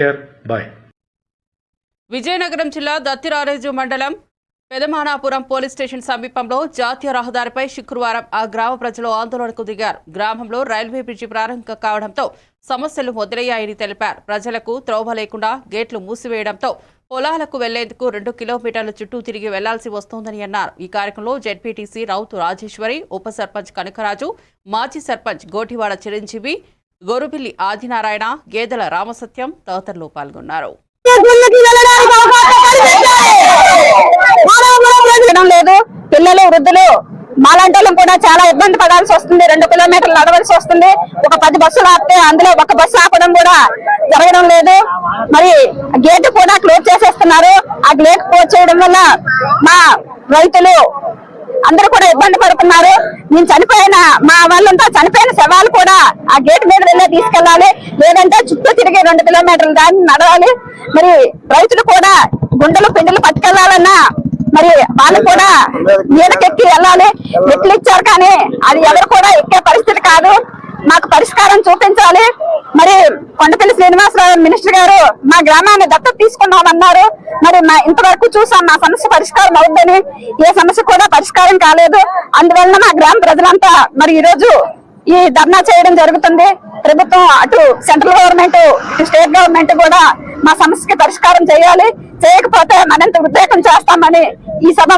Care bye Vizianagaram జిల్లా దత్తిరారేజు మండలం Pedamanapuram police station సమీపంలో జాతీయ రహదారిపై శుక్రవారం ఆ గ్రామ ప్రజలు ఆందోళనకు దిగారు. గ్రామంలో రైల్వే బ్రిడ్జి ప్రారంభం కావడంతో సమస్యలు మొదలయ్యాయని తెలిపారు. ప్రజలకు త్రోవ లేకుండా గేట్లు మూసివేయడంతో పొలాలకు వెళ్ళేందుకు రెండు కిలోమీటర్ల చుట్టూ తిరిగి వెళ్ళాల్సి వస్తోందని అన్నారు. ఈ కార్యక్రమంలో జెడ్పీటీసీ రౌతు రాజేశ్వరి ఉప సర్పంచ్ కనకరాజు మాజీ సర్పంచ్ గోటివాడ చిరంజీవి గోరుపిల్లి ఆదినారాయణ గేదెల రామసత్యం తదితరులు పాల్గొన్నారు. లేదు. పిల్లలు వృద్ధులు మాలాంటి వాళ్ళం కూడా చాలా ఇబ్బంది పడాల్సి వస్తుంది. రెండు కిలోమీటర్లు నడవలసి వస్తుంది. ఒక పది బస్సులు ఆపితే అందులో ఒక బస్సు ఆపడం కూడా జరగడం లేదు. మరి గేట్ కూడా క్లోజ్ చేసేస్తున్నారు. ఆ గేట్ క్లోజ్ చేయడం వల్ల మా రైతులు అందరూ కూడా ఇబ్బంది పడుతున్నారు. నేను చనిపోయిన మా వాళ్ళంతా చనిపోయిన శవాలు కూడా ఆ గేట్ మీద వెళ్ళే తీసుకెళ్ళాలి. లేదంటే చుట్టూ తిరిగి రెండు కిలోమీటర్లు దాన్ని నడవాలి. మరి రైతులు కూడా గుండెలు పిండిలు పట్టుకెళ్ళాలన్నా మరి వాళ్ళు కూడా మీదకెక్కి వెళ్ళాలి. మెట్లు ఇచ్చారు కానీ అది ఎవరు కూడా ఎక్కే పరిస్థితి కాదు. మాకు పరిష్కారం చూపించాలి. మరి కొండపల్లి శ్రీనివాసరావు మినిస్టర్ గారు మా గ్రామాన్ని దత్తత తీసుకున్నామన్నారు. మరి మా ఇంతవరకు చూసాం మా సమస్య పరిష్కారం అవుద్దని. ఏ సమస్య కూడా పరిష్కారం కాలేదు. అందువలన మా గ్రామ ప్రజలంతా మరి ఈ రోజు ఈ ధర్నా చేయడం జరుగుతుంది. ప్రభుత్వం అటు సెంట్రల్ గవర్నమెంట్ స్టేట్ గవర్నమెంట్ కూడా మా సమస్యకి పరిష్కారం చేయాలి. చేయకపోతే మరింత ఉద్రేకం చేస్తామని ఈ సభ